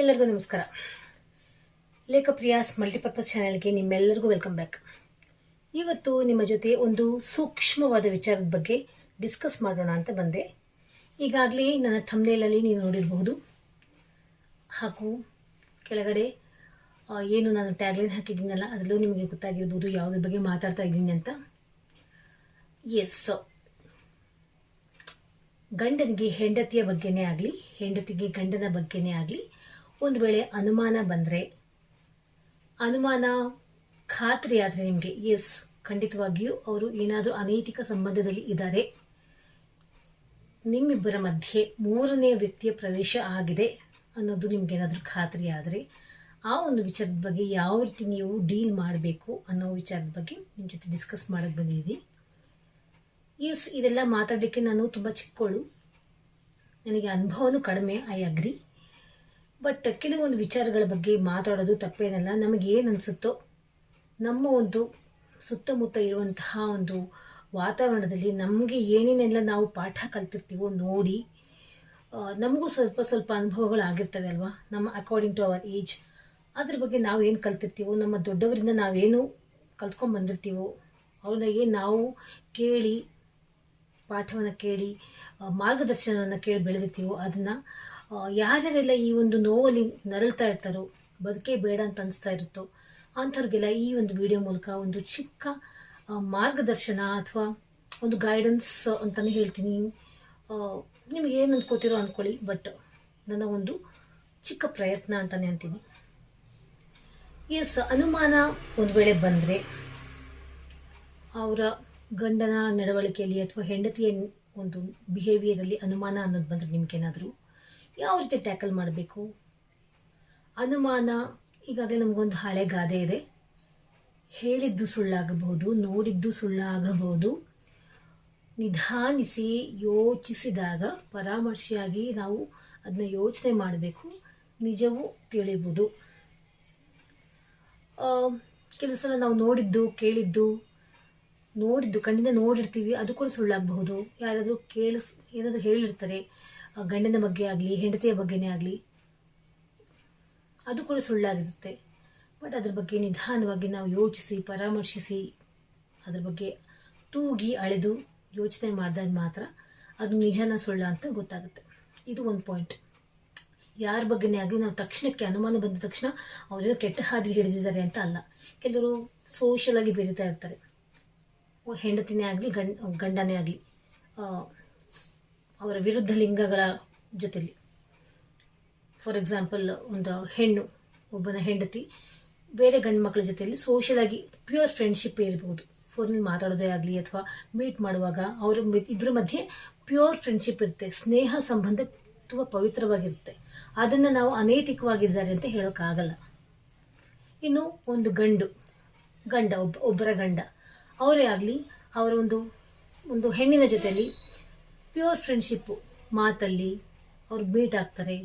ಎಲ್ಲರಿಗೂ ನಮಸ್ಕಾರ. ಲೇಖಪ್ರಿಯಾಸ್ ಮಲ್ಟಿಪರ್ಪಸ್ ಚಾನೆಲ್ಗೆ ನಿಮ್ಮೆಲ್ಲರಿಗೂ ವೆಲ್ಕಮ್ ಬ್ಯಾಕ್. ಇವತ್ತು ನಿಮ್ಮ ಜೊತೆ ಒಂದು ಸೂಕ್ಷ್ಮವಾದ ವಿಚಾರದ ಬಗ್ಗೆ ಡಿಸ್ಕಸ್ ಮಾಡೋಣ ಅಂತ ಬಂದೆ. ಈಗಾಗಲೇ ನನ್ನ ಥಂಬ್ನೇಲಲ್ಲಿ ನೀವು ನೋಡಿರಬಹುದು. ಹಾಗೂ ಕೆಳಗಡೆ ಏನು ನಾನು ಟ್ಯಾಗ್ಲೈನ್ ಹಾಕಿದ್ದೀನಲ್ಲ, ಅದರಲ್ಲೂ ನಿಮಗೆ ಗೊತ್ತಾಗಿರ್ಬೋದು ಯಾವುದ್ರ ಬಗ್ಗೆ ಮಾತಾಡ್ತಾ ಇದ್ದೀನಿ ಅಂತ. ಎಸ್ ಗಂಡನಿಗೆ ಹೆಂಡತಿಯ ಬಗ್ಗೆನೇ ಆಗಲಿ, ಹೆಂಡತಿಗೆ ಗಂಡನ ಬಗ್ಗೆನೇ ಆಗಲಿ ಒಂದು ವೇಳೆ ಅನುಮಾನ ಬಂದರೆ, ಅನುಮಾನ ಖಾತ್ರಿ ಆದರೆ ನಿಮಗೆ ಎಸ್ ಖಂಡಿತವಾಗಿಯೂ ಅವರು ಏನಾದರೂ ಅನೈತಿಕ ಸಂಬಂಧದಲ್ಲಿ ಇದ್ದಾರೆ. ನಿಮ್ಮಿಬ್ಬರ ಮಧ್ಯೆ ಮೂರನೇ ವ್ಯಕ್ತಿಯ ಪ್ರವೇಶ ಆಗಿದೆ ಅನ್ನೋದು ನಿಮಗೇನಾದರೂ ಖಾತ್ರಿ ಆದರೆ, ಆ ಒಂದು ವಿಚಾರದ ಬಗ್ಗೆ ಯಾವ ರೀತಿ ನೀವು ಡೀಲ್ ಮಾಡಬೇಕು ಅನ್ನೋ ವಿಚಾರದ ಬಗ್ಗೆ ನಿಮ್ಮ ಜೊತೆ ಡಿಸ್ಕಸ್ ಮಾಡೋಕ್ಕೆ ಬಂದಿದ್ದೀನಿ. ಎಸ್ ಇದೆಲ್ಲ ಮಾತಾಡಲಿಕ್ಕೆ ನಾನು ತುಂಬ ಚಿಕ್ಕವಳು ನನಗೆ ಅನುಭವನೂ ಕಡಿಮೆ ಐ ಅಗ್ರಿ ಬಟ್ ಕೆಲವೊಂದು ವಿಚಾರಗಳ ಬಗ್ಗೆ ಮಾತಾಡೋದು ತಪ್ಪೇನಲ್ಲ. ನಮಗೆ ಏನು ಅನಿಸುತ್ತೋ, ನಮ್ಮ ಒಂದು ಸುತ್ತಮುತ್ತ ಇರುವಂತಹ ಒಂದು ವಾತಾವರಣದಲ್ಲಿ ನಮಗೆ ಏನೇನೆಲ್ಲ ನಾವು ಪಾಠ ಕಲ್ತಿರ್ತೀವೋ ನೋಡಿ ನಮಗೂ ಸ್ವಲ್ಪ ಸ್ವಲ್ಪ ಅನುಭವಗಳು ಆಗಿರ್ತವೆ ಅಲ್ವಾ? ನಮ್ಮ ಅಕಾರ್ಡಿಂಗ್ ಟು ಅವರ್ ಏಜ್ ಅದ್ರ ಬಗ್ಗೆ ನಾವು ಏನು ಕಲ್ತಿರ್ತೀವೋ, ನಮ್ಮ ದೊಡ್ಡವರಿಂದ ನಾವೇನು ಕಲ್ತ್ಕೊಂಡು ಬಂದಿರ್ತೀವೋ ಏನು ನಾವು ಕೇಳಿ, ಪಾಠವನ್ನು ಕೇಳಿ ಮಾರ್ಗದರ್ಶನವನ್ನು ಕೇಳಿ ಬೆಳೆದಿರ್ತೀವೋ, ಅದನ್ನು ಯಾರ್ಯಾರೆಲ್ಲ ಈ ಒಂದು ನೋವಲ್ಲಿ ನರಳ್ತಾ ಇರ್ತಾರೋ, ಬದುಕೇ ಬೇಡ ಅಂತ ಅನಿಸ್ತಾ ಇರುತ್ತೋ, ಅಂಥವ್ರಿಗೆಲ್ಲ ಈ ಒಂದು ವಿಡಿಯೋ ಮೂಲಕ ಒಂದು ಚಿಕ್ಕ ಮಾರ್ಗದರ್ಶನ ಅಥವಾ ಒಂದು ಗೈಡೆನ್ಸ್ ಅಂತಲೇ ಹೇಳ್ತೀನಿ. ನಿಮಗೆ ಏನು ಅಂದ್ಕೋತಿರೋ ಅಂದ್ಕೊಳ್ಳಿ ಬಟ್ ನನ್ನ ಒಂದು ಚಿಕ್ಕ ಪ್ರಯತ್ನ ಅಂತಲೇ ಅಂತೀನಿ. ಎಸ್ ಅನುಮಾನ ಒಂದು ವೇಳೆ ಬಂದರೆ ಅವರ ಗಂಡನ ನಡವಳಿಕೆಯಲ್ಲಿ ಅಥವಾ ಹೆಂಡತಿಯ ಒಂದು ಬಿಹೇವಿಯರಲ್ಲಿ ಅನುಮಾನ ಅನ್ನೋದು ಬಂದರೆ ನಿಮ್ಗೇನಾದರೂ ಯಾವ ರೀತಿ ಟ್ಯಾಕಲ್ ಮಾಡಬೇಕು? ಅನುಮಾನ, ಈಗಾಗಲೇ ನಮಗೊಂದು ಹಳೆ ಗಾದೆ ಇದೆ. ಹೇಳಿದ್ದು ಸುಳ್ಳಾಗಬಹುದು, ನೋಡಿದ್ದು ಸುಳ್ಳಾಗಬಹುದು. ನಿಧಾನಿಸಿ ಯೋಚಿಸಿದಾಗ ಪರಾಮರ್ಶೆಯಾಗಿ ನಾವು ಅದನ್ನ ಯೋಚನೆ ಮಾಡಬೇಕು, ನಿಜವೂ ತಿಳಿಬೋದು. ಕೆಲವು ಸಲ ನಾವು ನೋಡಿದ್ದು, ಕೇಳಿದ್ದು, ನೋಡಿದ್ದು, ಕಣ್ಣಿಂದ ನೋಡಿರ್ತೀವಿ, ಅದು ಕೂಡ ಸುಳ್ಳಾಗಬಹುದು. ಯಾರಾದರೂ ಕೇಳಿಸ್, ಏನಾದರೂ ಹೇಳಿರ್ತಾರೆ ಗಂಡನ ಬಗ್ಗೆ ಆಗಲಿ, ಹೆಂಡತಿಯ ಬಗ್ಗೆನೇ ಆಗಲಿ, ಅದು ಕೂಡ ಸುಳ್ಳಾಗಿರುತ್ತೆ. ಬಟ್ ಅದ್ರ ಬಗ್ಗೆ ನಿಧಾನವಾಗಿ ನಾವು ಯೋಚಿಸಿ, ಪರಾಮರ್ಶಿಸಿ, ಅದ್ರ ಬಗ್ಗೆ ತೂಗಿ ಅಳೆದು ಯೋಚನೆ ಮಾಡಿದಾಗ ಮಾತ್ರ ಅದು ನಿಜನ ಸುಳ್ಳ ಅಂತ ಗೊತ್ತಾಗುತ್ತೆ. ಇದು ಒಂದು ಪಾಯಿಂಟ್ ಯಾರ ಬಗ್ಗೆನೇ ಆಗಲಿ, ನಾವು ತಕ್ಷಣಕ್ಕೆ ಅನುಮಾನ ಬಂದ ತಕ್ಷಣ ಅವರೇನೋ ಕೆಟ್ಟ ಹಾದಿ ಹಿಡಿದಿದ್ದಾರೆ ಅಂತ ಅಲ್ಲ. ಕೆಲವರು ಆಗಿ ಬೆರೀತಾ ಇರ್ತಾರೆ. ಹೆಂಡತಿನೇ ಆಗಲಿ, ಗಂಡ, ಗಂಡನೇ ಆಗಲಿ ಅವರ ವಿರುದ್ಧ ಲಿಂಗಗಳ ಜೊತೆಲಿ. ಫಾರ್ ಎಕ್ಸಾಂಪಲ್ ಒಂದು ಹೆಣ್ಣು, ಒಬ್ಬನ ಹೆಂಡತಿ, ಬೇರೆ ಗಂಡು ಮಕ್ಕಳ ಜೊತೆಯಲ್ಲಿ ಸೋಷಿಯಲಾಗಿ ಪ್ಯೂರ್ ಫ್ರೆಂಡ್ಶಿಪ್ ಇರ್ಬೋದು. ಫೋನಲ್ಲಿ ಮಾತಾಡೋದೇ ಆಗಲಿ ಅಥವಾ ಮೀಟ್ ಮಾಡುವಾಗ ಅವರ ಇಬ್ಬರ ಮಧ್ಯೆ ಪ್ಯೂರ್ ಫ್ರೆಂಡ್ಶಿಪ್ ಇರುತ್ತೆ. ಸ್ನೇಹ ಸಂಬಂಧ ತುಂಬ ಪವಿತ್ರವಾಗಿರುತ್ತೆ. ಅದನ್ನು ನಾವು ಅನೈತಿಕವಾಗಿದ್ದಾರೆ ಅಂತ ಹೇಳೋಕ್ಕಾಗಲ್ಲ. ಇನ್ನು ಒಂದು ಗಂಡು, ಗಂಡ, ಒಬ್ಬ, ಒಬ್ಬರ ಗಂಡ, ಅವರೇ ಆಗಲಿ, ಅವರ ಒಂದು ಒಂದು ಹೆಣ್ಣಿನ ಜೊತೆಯಲ್ಲಿ ಪ್ಯೂರ್ ಫ್ರೆಂಡ್ಶಿಪ್ಪು ಮಾತಲ್ಲಿ ಅವ್ರು ಮೀಟ್ ಆಗ್ತಾರೆ,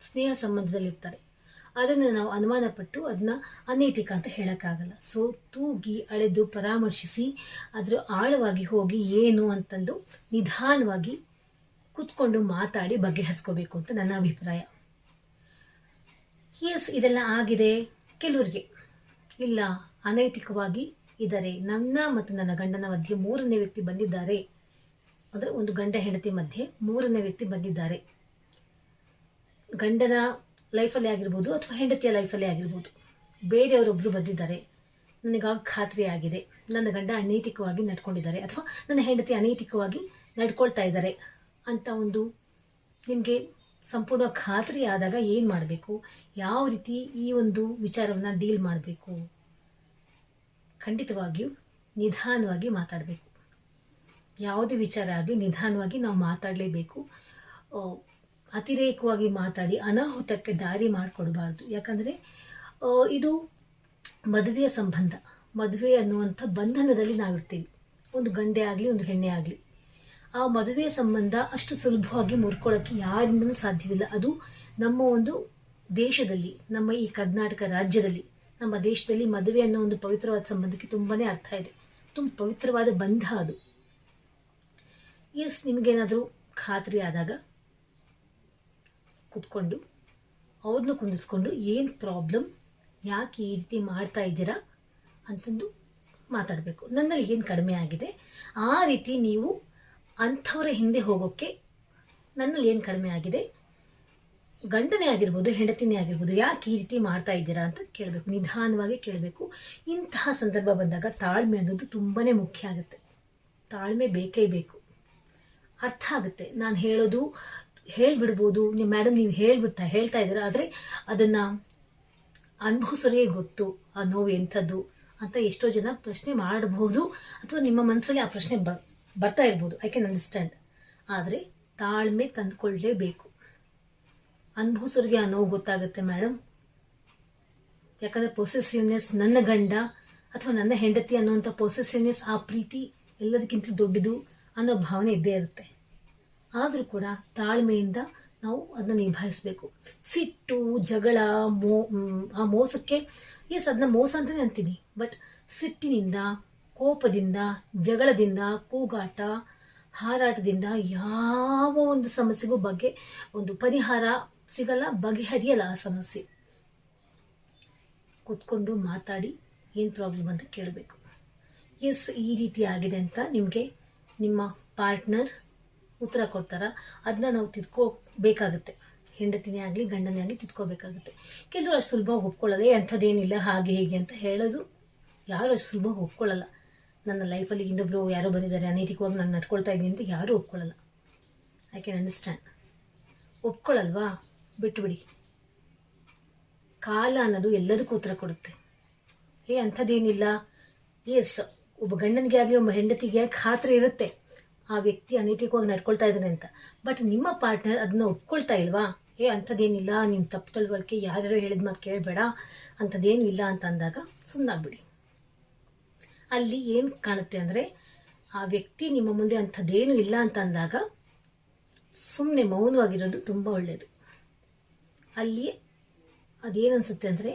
ಸ್ನೇಹ ಸಂಬಂಧದಲ್ಲಿರ್ತಾರೆ. ಅದನ್ನು ನಾವು ಅನುಮಾನ ಪಟ್ಟು ಅದನ್ನ ಅನೈತಿಕ ಅಂತ ಹೇಳೋಕ್ಕಾಗಲ್ಲ. ಸೊ ತೂಗಿ ಅಳೆದು ಪರಾಮರ್ಶಿಸಿ, ಅದರ ಆಳವಾಗಿ ಹೋಗಿ ಏನು ಅಂತಂದು ನಿಧಾನವಾಗಿ ಕೂತ್ಕೊಂಡು ಮಾತಾಡಿ ಬಗೆಹರಿಸ್ಕೋಬೇಕು ಅಂತ ನನ್ನ ಅಭಿಪ್ರಾಯ. ಎಸ್ ಇದೆಲ್ಲ ಆಗಿದೆ ಕೆಲವರಿಗೆ. ಇಲ್ಲ, ಅನೈತಿಕವಾಗಿ ಇದ್ದಾರೆ ನನ್ನ ಮತ್ತು ನನ್ನ ಗಂಡನ ಮಧ್ಯೆ ಮೂರನೇ ವ್ಯಕ್ತಿ ಬಂದಿದ್ದಾರೆ. ಅಂದರೆ ಒಂದು ಗಂಡ ಹೆಂಡತಿ ಮಧ್ಯೆ ಮೂರನೇ ವ್ಯಕ್ತಿ ಬಂದಿದ್ದಾರೆ. ಗಂಡನ ಲೈಫಲ್ಲೇ ಆಗಿರ್ಬೋದು ಅಥವಾ ಹೆಂಡತಿಯ ಲೈಫಲ್ಲೇ ಆಗಿರ್ಬೋದು. ಬೇರೆಯವರೊಬ್ಬರು ಬಂದಿದ್ದಾರೆ. ನನಗಾಗ ಖಾತ್ರಿ ಆಗಿದೆ. ನನ್ನ ಗಂಡ ಅನೈತಿಕವಾಗಿ ನಡ್ಕೊಂಡಿದ್ದಾರೆ ಅಥವಾ ನನ್ನ ಹೆಂಡತಿ ಅನೈತಿಕವಾಗಿ ನಡ್ಕೊಳ್ತಾ ಇದ್ದಾರೆ ಅಂತ ಒಂದು ನಿಮಗೆ ಸಂಪೂರ್ಣ ಖಾತ್ರಿ ಆದಾಗ ಏನು ಮಾಡಬೇಕು? ಯಾವ ರೀತಿ ಈ ಒಂದು ವಿಚಾರವನ್ನು ಡೀಲ್ ಮಾಡಬೇಕು? ಖಂಡಿತವಾಗಿಯೂ ನಿಧಾನವಾಗಿ ಮಾತಾಡಬೇಕು. ಯಾವುದೇ ವಿಚಾರ ಆಗಲಿ ನಿಧಾನವಾಗಿ ನಾವು ಮಾತಾಡಲೇಬೇಕು. ಅತಿರೇಕವಾಗಿ ಮಾತಾಡಿ ಅನಾಹುತಕ್ಕೆ ದಾರಿ ಮಾಡಿಕೊಡಬಾರ್ದು. ಯಾಕಂದರೆ ಇದು ಮದುವೆಯ ಸಂಬಂಧ. ಮದುವೆ ಅನ್ನುವಂಥ ಬಂಧನದಲ್ಲಿ ನಾವಿರ್ತೀವಿ. ಒಂದು ಗಂಡೆ ಆಗಲಿ, ಒಂದು ಹೆಣ್ಣೆ ಆಗಲಿ. ಆ ಮದುವೆಯ ಸಂಬಂಧ ಅಷ್ಟು ಸುಲಭವಾಗಿ ಮುರ್ಕೊಳ್ಳೋಕ್ಕೆ ಯಾರಿಂದಲೂ ಸಾಧ್ಯವಿಲ್ಲ. ಅದು ನಮ್ಮ ಒಂದು ದೇಶದಲ್ಲಿ, ನಮ್ಮ ಈ ಕರ್ನಾಟಕ ರಾಜ್ಯದಲ್ಲಿ, ನಮ್ಮ ದೇಶದಲ್ಲಿ ಮದುವೆ ಅನ್ನೋ ಒಂದು ಪವಿತ್ರವಾದ ಸಂಬಂಧಕ್ಕೆ ತುಂಬಾ ಅರ್ಥ ಇದೆ. ತುಂಬ ಪವಿತ್ರವಾದ ಬಂಧ ಅದು. ಎಸ್ ನಿಮಗೇನಾದರೂ ಖಾತ್ರಿ ಆದಾಗ ಕುತ್ಕೊಂಡು ಅವ್ರನ್ನ ಕುಂದಿಸ್ಕೊಂಡು ಏನು ಪ್ರಾಬ್ಲಮ್ ಯಾಕೆ ಈ ರೀತಿ ಮಾಡ್ತಾ ಇದ್ದೀರಾ ಅಂತಂದು ಮಾತಾಡಬೇಕು. ನನ್ನಲ್ಲಿ ಏನು ಕಡಿಮೆ ಆಗಿದೆ, ಆ ರೀತಿ ನೀವು ಅಂಥವರ ಹಿಂದೆ ಹೋಗೋಕ್ಕೆ ನನ್ನಲ್ಲಿ ಏನು ಕಡಿಮೆ ಆಗಿದೆ, ಗಂಡನೇ ಆಗಿರ್ಬೋದು, ಹೆಂಡತಿನೇ ಆಗಿರ್ಬೋದು, ಯಾಕೆ ಈ ರೀತಿ ಮಾಡ್ತಾ ಇದ್ದೀರಾ ಅಂತ ಕೇಳಬೇಕು. ನಿಧಾನವಾಗಿ ಕೇಳಬೇಕು. ಇಂತಹ ಸಂದರ್ಭ ಬಂದಾಗ ತಾಳ್ಮೆ ಅನ್ನೋದು ತುಂಬಾ ಮುಖ್ಯ ಆಗುತ್ತೆ. ತಾಳ್ಮೆ ಬೇಕೇ ಬೇಕು. ಅರ್ಥ ಆಗುತ್ತೆ. ನಾನು ಹೇಳೋದು ಹೇಳಿಬಿಡ್ಬೋದು. ನಿಮ್ಮ ಮೇಡಮ್ ನೀವು ಹೇಳ್ಬಿಡ್ತಾ, ಹೇಳ್ತಾ ಇದ್ದೀರ? ಆದರೆ ಅದನ್ನು ಅನುಭವಿಸೋರಿಗೆ ಗೊತ್ತು, ಆ ನೋವು ಎಂಥದ್ದು ಅಂತ ಎಷ್ಟೋ ಜನ ಪ್ರಶ್ನೆ ಮಾಡಬಹುದು ಅಥವಾ ನಿಮ್ಮ ಮನಸ್ಸಲ್ಲಿ ಆ ಪ್ರಶ್ನೆ ಬ ಬರ್ತಾ ಇರ್ಬೋದು. ಐ ಕ್ಯಾನ್ ಅಂಡರ್ಸ್ಟ್ಯಾಂಡ್ ಆದರೆ ತಾಳ್ಮೆ ತಂದುಕೊಳ್ಳೇಬೇಕು. ಅನುಭವಿಸೋರಿಗೆ ಆ ನೋವು ಗೊತ್ತಾಗುತ್ತೆ ಮೇಡಮ್ ಯಾಕಂದರೆ ಪೊಸೆಸಿವ್ನೆಸ್ ನನ್ನ ಗಂಡ ಅಥವಾ ನನ್ನ ಹೆಂಡತಿ ಅನ್ನೋಂಥ ಪೊಸೆಸಿವ್ನೆಸ್ ಆ ಪ್ರೀತಿ ಎಲ್ಲದಕ್ಕಿಂತ ದೊಡ್ಡದು ಅನ್ನೋ ಭಾವನೆ ಇದ್ದೇ ಇರುತ್ತೆ. ಆದರೂ ಕೂಡ ತಾಳ್ಮೆಯಿಂದ ನಾವು ಅದನ್ನ ನಿಭಾಯಿಸಬೇಕು. ಸಿಟ್ಟು, ಜಗಳ, ಮೋ ಆ ಮೋಸಕ್ಕೆ ಎಸ್ ಅದನ್ನ ಮೋಸ ಅಂತಲೇ ಅಂತೀನಿ. ಬಟ್ ಸಿಟ್ಟಿನಿಂದ, ಕೋಪದಿಂದ, ಜಗಳದಿಂದ, ಕೂಗಾಟ, ಹಾರಾಟದಿಂದ ಯಾವ ಒಂದು ಸಮಸ್ಯೆಗೂ ಬಗ್ಗೆ ಒಂದು ಪರಿಹಾರ ಸಿಗಲ್ಲ, ಬಗೆಹರಿಯಲ್ಲ ಆ ಸಮಸ್ಯೆ. ಕೂತ್ಕೊಂಡು ಮಾತಾಡಿ ಏನು ಪ್ರಾಬ್ಲಮ್ ಅಂತ ಕೇಳಬೇಕು. ಎಸ್ ಈ ರೀತಿ ಆಗಿದೆ ಅಂತ ನಿಮಗೆ ನಿಮ್ಮ ಪಾರ್ಟ್ನರ್ ಉತ್ತರ ಕೊಡ್ತಾರ. ಅದನ್ನ ನಾವು ತಿದ್ಕೋಬೇಕಾಗುತ್ತೆ. ಹೆಂಡತಿನೇ ಆಗಲಿ ಗಂಡನೇ ಆಗಲಿ ತಿದ್ಕೋಬೇಕಾಗುತ್ತೆ. ಕೆಲವರು ಅಷ್ಟು ಸುಲಭ ಒಪ್ಕೊಳ್ಳಲ್ಲ "ಏ, ಅಂಥದ್ದೇನಿಲ್ಲ ಹಾಗೆ ಹೀಗೆ ಅಂತ ಹೇಳೋದು ಯಾರು ಅಷ್ಟು ಸುಲಭ ಒಪ್ಕೊಳ್ಳಲ್ಲ. ನನ್ನ ಲೈಫಲ್ಲಿ ಇನ್ನೊಬ್ಬರು ಯಾರೋ ಬಂದಿದ್ದಾರೆ ಅನೈತಿಕವಾಗಿ ನಾನು ನಡ್ಕೊಳ್ತಾ ಇದ್ದೀನಿ ಅಂತ ಯಾರೂ ಒಪ್ಕೊಳ್ಳಲ್ಲ. ಐ ಕ್ಯಾನ್ ಅಂಡರ್ಸ್ಟ್ಯಾಂಡ್ ಒಪ್ಕೊಳ್ಳಲ್ವಾ? ಬಿಟ್ಟುಬಿಡಿ ಕಾಲ ಅನ್ನೋದು ಎಲ್ಲದಕ್ಕೂ ಉತ್ತರ ಕೊಡುತ್ತೆ. ಏ ಅಂಥದ್ದೇನಿಲ್ಲ. ಎಸ್ ಒಬ್ಬ ಗಂಡನಿಗೆ ಆಗಲಿ, ಒಬ್ಬ ಹೆಂಡತಿಗೆ ಖಾತ್ರಿ ಇರುತ್ತೆ. ಆ ವ್ಯಕ್ತಿ ಅನೈತಿಕವಾಗಿ ನಡ್ಕೊಳ್ತಾ ಇದ್ದಾನೆ ಅಂತ. ಬಟ್ ನಿಮ್ಮ ಪಾರ್ಟ್ನರ್ ಅದನ್ನ ಒಪ್ಕೊಳ್ತಾ ಇಲ್ವಾ? ಏ, ಅಂಥದ್ದೇನಿಲ್ಲ ನಿಮ್ಮ ತಪ್ಪು ತಿಳುವಳಿಕೆ ಯಾರ್ಯಾರು ಹೇಳಿದ ಮಾತು ಕೇಳಬೇಡ, ಅಂಥದ್ದೇನು ಇಲ್ಲ ಅಂತ ಅಂದಾಗ ಸುಮ್ಮನಾಗ್ಬಿಡಿ ಅಲ್ಲಿ ಏನು ಕಾಣುತ್ತೆ ಅಂದರೆ, ಆ ವ್ಯಕ್ತಿ ನಿಮ್ಮ ಮುಂದೆ ಅಂಥದ್ದೇನು ಇಲ್ಲ ಅಂತ ಅಂದಾಗ ಸುಮ್ಮನೆ ಮೌನವಾಗಿರೋದು ತುಂಬ ಒಳ್ಳೆಯದು ಅಲ್ಲಿ ಅದೇನು ಅನಿಸುತ್ತೆ ಅಂದರೆ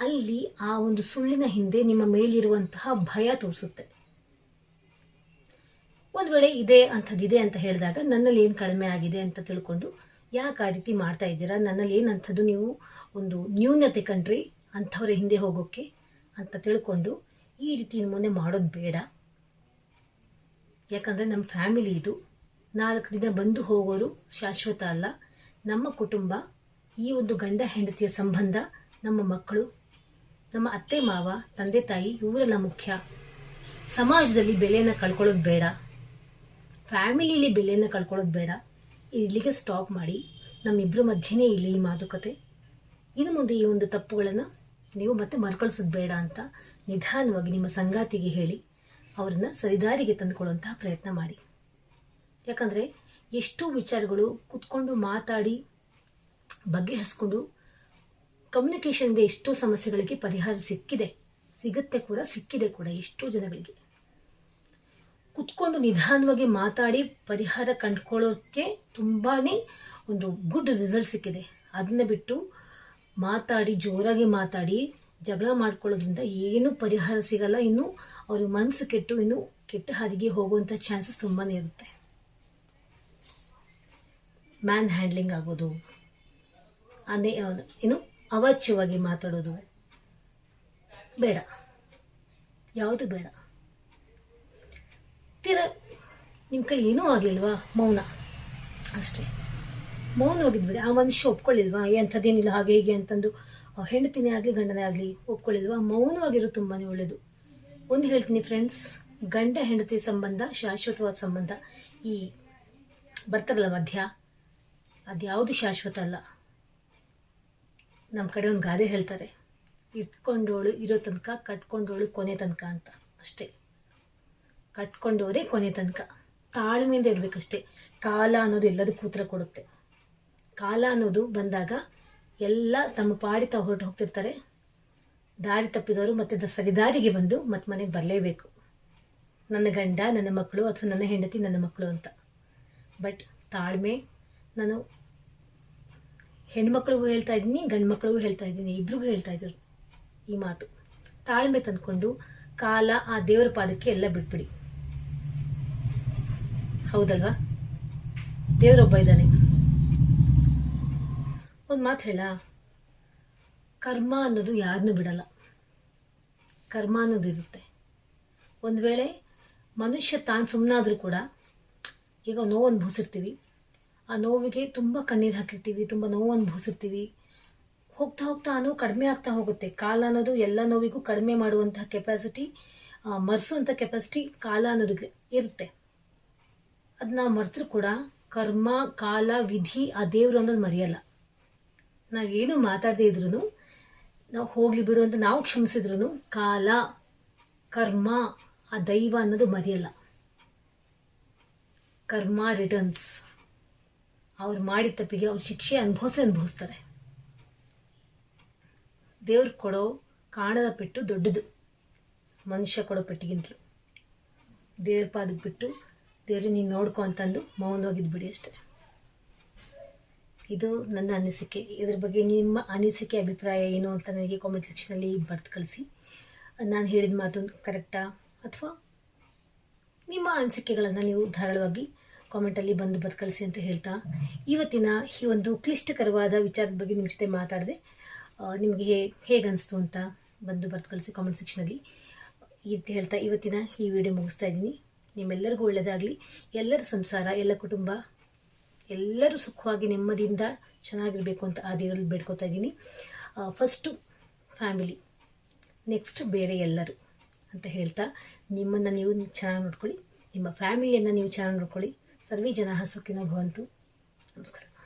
ಅಲ್ಲಿ ಆ ಒಂದು ಸುಳ್ಳಿನ ಹಿಂದೆ ನಿಮ್ಮ ಮೇಲಿರುವಂತಹ ಭಯ ತೋರಿಸುತ್ತೆ. ಒಂದು ವೇಳೆ ಇದೆ ಅಂಥದ್ದಿದೆ ಅಂತ ಹೇಳಿದಾಗ ನನ್ನಲ್ಲಿ ಏನು ಕಡಿಮೆ ಆಗಿದೆ ಅಂತ ತಿಳ್ಕೊಂಡು ಯಾಕೆ ಆ ರೀತಿ ಮಾಡ್ತಾ ಇದ್ದೀರಾ? ನನ್ನಲ್ಲಿ ಏನು ಅಂಥದ್ದು ನೀವು ಒಂದು ನ್ಯೂನತೆ ಕಂಡ್ರಿ ಅಂಥವ್ರ ಹಿಂದೆ ಹೋಗೋಕ್ಕೆ ಅಂತ ತಿಳ್ಕೊಂಡು ಈ ರೀತಿ ಮುಂದೆ ಮಾಡೋದು ಬೇಡ. ಯಾಕಂದರೆ ನಮ್ಮ ಫ್ಯಾಮಿಲಿ ಇದು. ನಾಲ್ಕು ದಿನ ಬಂದು ಹೋಗೋರು ಶಾಶ್ವತ ಅಲ್ಲ. ನಮ್ಮ ಕುಟುಂಬ, ಈ ಒಂದು ಗಂಡ ಹೆಂಡತಿಯ ಸಂಬಂಧ, ನಮ್ಮ ಮಕ್ಕಳು ನಮ್ಮ ಅತ್ತೆ, ಮಾವ, ತಂದೆ, ತಾಯಿ ಇವರೆಲ್ಲ ಮುಖ್ಯ. ಸಮಾಜದಲ್ಲಿ ಬೆಲೆಯನ್ನು ಕಳ್ಕೊಳ್ಳೋದು ಬೇಡ. ಫ್ಯಾಮಿಲಿಯಲ್ಲಿ ಬೆಲೆಯನ್ನು ಕಳ್ಕೊಳ್ಳೋದು ಬೇಡ. ಇಲ್ಲಿಗೆ ಸ್ಟಾಪ್ ಮಾಡಿ. ನಮ್ಮಿಬ್ಬರ ಮಧ್ಯೆನೇ ಇಲ್ಲಿ ಈ ಮಾತುಕತೆ. ಇನ್ನು ಮುಂದೆ ಈ ಒಂದು ತಪ್ಪುಗಳನ್ನು ನೀವು ಮತ್ತೆ ಮರ್ಕಳಿಸೋದು ಬೇಡ ಅಂತ ನಿಧಾನವಾಗಿ ನಿಮ್ಮ ಸಂಗಾತಿಗೆ ಹೇಳಿ ಅವರನ್ನು ಸರಿದಾರಿಗೆ ತಂದುಕೊಳ್ಳುವಂತಹ ಪ್ರಯತ್ನ ಮಾಡಿ. ಯಾಕಂದರೆ ಎಷ್ಟೋ ವಿಚಾರಗಳು ಕುತ್ಕೊಂಡು ಮಾತಾಡಿ ಬಗೆಹರಿಸ್ಕೊಂಡು ಕಮ್ಯುನಿಕೇಷನ್ಗೆ ಎಷ್ಟೋ ಸಮಸ್ಯೆಗಳಿಗೆ ಪರಿಹಾರ ಸಿಕ್ಕಿದೆ. ಸಿಗುತ್ತೆ ಕೂಡ, ಸಿಕ್ಕಿದೆ ಕೂಡ ಎಷ್ಟೋ ಜನಗಳಿಗೆ. ಕುತ್ಕೊಂಡು ನಿಧಾನವಾಗಿ ಮಾತಾಡಿ ಪರಿಹಾರ ಕಂಡುಕೊಳ್ಳೋಕ್ಕೆ ತುಂಬಾ ಒಂದು ಗುಡ್ ರಿಸಲ್ಟ್ ಸಿಕ್ಕಿದೆ. ಅದನ್ನ ಬಿಟ್ಟು ಮಾತಾಡಿ, ಜೋರಾಗಿ ಮಾತಾಡಿ, ಜಗಳ ಮಾಡ್ಕೊಳ್ಳೋದ್ರಿಂದ ಏನೂ ಪರಿಹಾರ ಸಿಗಲ್ಲ. ಇನ್ನು ಅವ್ರ ಮನಸ್ಸು ಕೆಟ್ಟು, ಇನ್ನು ಕೆಟ್ಟ ಹಾದಿಗೆ ಹೋಗುವಂಥ ಚಾನ್ಸಸ್ ತುಂಬಾ ಇರುತ್ತೆ. ಮ್ಯಾನ್ ಹ್ಯಾಂಡ್ಲಿಂಗ್ ಆಗೋದು. ಅದೇ ಏನು ಅವಾಚ್ಯವಾಗಿ ಮಾತಾಡೋದು. ಬೇಡ. ಯಾವುದು ಬೇಡ. ತೀರ ನಿಮ್ಮ ಕೈ ಏನೂ ಆಗಲಿಲ್ವಾ? ಮೌನ. ಅಷ್ಟೇ. ಮೌನವಾಗಿದ್ಬಿಡಿ ಆ ಮನುಷ್ಯ ಒಪ್ಕೊಳ್ಳಿಲ್ವಾ? ಎಂಥದ್ದೇನಿಲ್ಲ, ಹಾಗೆ ಹೀಗೆ ಅಂತಂದು. ಹೆಂಡತಿನೇ ಆಗಲಿ, ಗಂಡನೇ ಆಗಲಿ ಒಪ್ಕೊಳ್ಳಿಲ್ವಾ? ಮೌನವಾಗಿರೋದು ತುಂಬಾ ಒಳ್ಳೆಯದು ಒಂದು ಹೇಳ್ತೀನಿ ಫ್ರೆಂಡ್ಸ್ ಗಂಡ ಹೆಂಡತಿ ಸಂಬಂಧ, ಶಾಶ್ವತವಾದ ಸಂಬಂಧ ಈ ಬರ್ತಾರಲ್ಲ ಮಧ್ಯ, ಅದ್ಯಾವುದು ಶಾಶ್ವತ ಅಲ್ಲ. ನಮ್ಮ ಕಡೆ ಒಂದು ಗಾದೆ ಹೇಳ್ತಾರೆ, ಇಟ್ಕೊಂಡೋಳು ಇರೋ ತನಕ, ಕಟ್ಕೊಂಡೋಳು ಕೊನೆ ತನಕ ಅಂತ. ಅಷ್ಟೇ. ಕಟ್ಕೊಂಡವರೇ ಕೊನೆ ತನಕ. ತಾಳ್ಮೆಯಿಂದ ಇರಬೇಕಷ್ಟೇ. ಕಾಲ ಅನ್ನೋದು ಎಲ್ಲದಕ್ಕೂ ಉತ್ತರ ಕೊಡುತ್ತೆ. ಕಾಲ ಅನ್ನೋದು ಬಂದಾಗ ಎಲ್ಲ ತಮ್ಮ ಪಾಡಿ ತಾವು ಹೊರಟು ಹೋಗ್ತಿರ್ತಾರೆ. ದಾರಿ ತಪ್ಪಿದವರು ಮತ್ತೆ ಸರಿದಾರಿಗೆ ಬಂದು ಮತ್ತೆ ಮನೆಗೆ ಬರಲೇಬೇಕು. ನನ್ನ ಗಂಡ, ನನ್ನ ಮಕ್ಕಳು ಅಥವಾ ನನ್ನ ಹೆಂಡತಿ, ನನ್ನ ಮಕ್ಕಳು ಅಂತ. ಬಟ್ ತಾಳ್ಮೆ, ನಾನು ಹೆಣ್ಮಕ್ಳಿಗೂ ಹೇಳ್ತಾ ಇದ್ದೀನಿ ಗಂಡು ಮಕ್ಳಿಗೂ ಹೇಳ್ತಾ ಇದ್ದೀನಿ, ಇಬ್ರಿಗೂ ಹೇಳ್ತಾ ಇದ್ರು ಈ ಮಾತು. ತಾಳ್ಮೆ ತಂದ್ಕೊಂಡು ಕಾಲ ಆ ದೇವರ ಪಾದಕ್ಕೆ ಎಲ್ಲ ಬಿಟ್ಬಿಡಿ. ಹೌದಲ್ವಾ? ದೇವರೊಬ್ಬ ಇದ್ದಾನೆ. ಒಂದು ಮಾತು ಹೇಳ. ಕರ್ಮ ಅನ್ನೋದು ಯಾರನ್ನೂ ಬಿಡಲ್ಲ. ಕರ್ಮ ಅನ್ನೋದು ಇರುತ್ತೆ. ಒಂದು ವೇಳೆ ಮನುಷ್ಯ ತಾನು ಸುಮ್ಮನಾದರೂ ಕೂಡ, ಈಗ ನೋವು ಅನುಭವಿಸಿರ್ತೀವಿ ಆ ನೋವಿಗೆ ತುಂಬ ಕಣ್ಣೀರು ಹಾಕಿರ್ತೀವಿ, ತುಂಬ ನೋವು ಅನುಭವಿಸಿರ್ತೀವಿ. ಹೋಗ್ತಾ ಹೋಗ್ತಾ ಆ ನೋವು ಕಡಿಮೆ ಆಗ್ತಾ ಹೋಗುತ್ತೆ. ಕಾಲ ಅನ್ನೋದು ಎಲ್ಲ ನೋವಿಗೂ ಕಡಿಮೆ ಮಾಡುವಂತಹ ಕೆಪಾಸಿಟಿ ಮರೆಸುವಂಥ ಕೆಪಾಸಿಟಿ ಕಾಲ ಅನ್ನೋದಕ್ಕೆ ಇರುತ್ತೆ. ಅದನ್ನ ಮರೆತರೂ ಕೂಡ ಕರ್ಮ, ಕಾಲ, ವಿಧಿ ಆ ದೇವರು ಅನ್ನೋದು ಮರೆಯಲ್ಲ. ನಾವೇನು ಮಾತಾಡದೇ ಇದ್ರೂ ನಾವು ಹೋಗಲಿ ಬಿಡು ಅಂತ ನಾವು ಕ್ಷಮಿಸಿದ್ರು ಕಾಲ, ಕರ್ಮ, ಆ ದೈವ ಅನ್ನೋದು ಮರೆಯಲ್ಲ. ಕರ್ಮ ರಿಟರ್ನ್ಸ್ ಅವ್ರು ಮಾಡಿದ ತಪ್ಪಿಗೆ ಅವ್ರು ಶಿಕ್ಷೆ ಅನುಭವಿಸಿ ಅನುಭವಿಸ್ತಾರೆ. ದೇವ್ರು ಕೊಡೋ ಕಾಣದ ಪೆಟ್ಟು ದೊಡ್ಡದು. ಮನುಷ್ಯ ಕೊಡೋ ಪೆಟ್ಟಿಗಿಂತಲೂ. ದೇವ್ರ ಪಾದಕ್ಕೆ ಬಿಟ್ಟು ದೇವ್ರಿಗೆ ನೀನು ನೋಡ್ಕೊ ಅಂತಂದು ಮೌನವಾಗಿದ್ದು ಬಿಡಿ ಅಷ್ಟೆ. ಇದು ನನ್ನ ಅನಿಸಿಕೆ. ಇದ್ರ ಬಗ್ಗೆ ನಿಮ್ಮ ಅನಿಸಿಕೆ, ಅಭಿಪ್ರಾಯ ಏನು ಅಂತ ನನಗೆ ಕಾಮೆಂಟ್ ಸೆಕ್ಷನಲ್ಲಿ ಬರ್ದು ಕಳಿಸಿ. ನಾನು ಹೇಳಿದ ಮಾತು ಕರೆಕ್ಟಾ ಅಥವಾ ನಿಮ್ಮ ಅನಿಸಿಕೆಗಳನ್ನು ನೀವು ಧಾರಾಳವಾಗಿ ಕಾಮೆಂಟಲ್ಲಿ ಬಂದು ಬರ್ದು ಕಳಿಸಿ ಅಂತ ಹೇಳ್ತಾ ಇವತ್ತಿನ ಈ ಒಂದು ಕ್ಲಿಷ್ಟಕರವಾದ ವಿಚಾರದ ಬಗ್ಗೆ ನಿಮ್ಮ ಜೊತೆ ಮಾತಾಡಿದೆ. ನಿಮಗೆ ಹೇ ಹೇಗೆ ಅನಿಸ್ತು ಅಂತ ಬಂದು ಬರ್ದು ಕಳಿಸಿ ಕಾಮೆಂಟ್ ಸೆಕ್ಷನಲ್ಲಿ ಈ ರೀತಿ ಹೇಳ್ತಾ ಇವತ್ತಿನ ಈ ವಿಡಿಯೋ ಮುಗಿಸ್ತಾ ಇದ್ದೀನಿ. ನಿಮ್ಮೆಲ್ಲರಿಗೂ ಒಳ್ಳೆಯದಾಗಲಿ ಎಲ್ಲರ ಸಂಸಾರ, ಎಲ್ಲ ಕುಟುಂಬ, ಎಲ್ಲರೂ ಸುಖವಾಗಿ ನೆಮ್ಮದಿಯಿಂದ ಚೆನ್ನಾಗಿರಬೇಕು ಅಂತ ಆ ದೇವರಲ್ಲಿ ಬೇಡ್ಕೊತಾ ಇದ್ದೀನಿ. ಫಸ್ಟು ಫ್ಯಾಮಿಲಿ ನೆಕ್ಸ್ಟ್ ಬೇರೆ ಎಲ್ಲರೂ ಅಂತ ಹೇಳ್ತಾ ನಿಮ್ಮನ್ನು ನೀವು ಚೆನ್ನಾಗಿ ನೋಡ್ಕೊಳ್ಳಿ. ನಿಮ್ಮ ಫ್ಯಾಮಿಲಿಯನ್ನು ನೀವು ಚೆನ್ನಾಗಿ ನೋಡ್ಕೊಳ್ಳಿ. ಸರ್ವೇ ಜನ ಸುಖಿನೋ ಭವಂತು. ನಮಸ್ಕಾರ.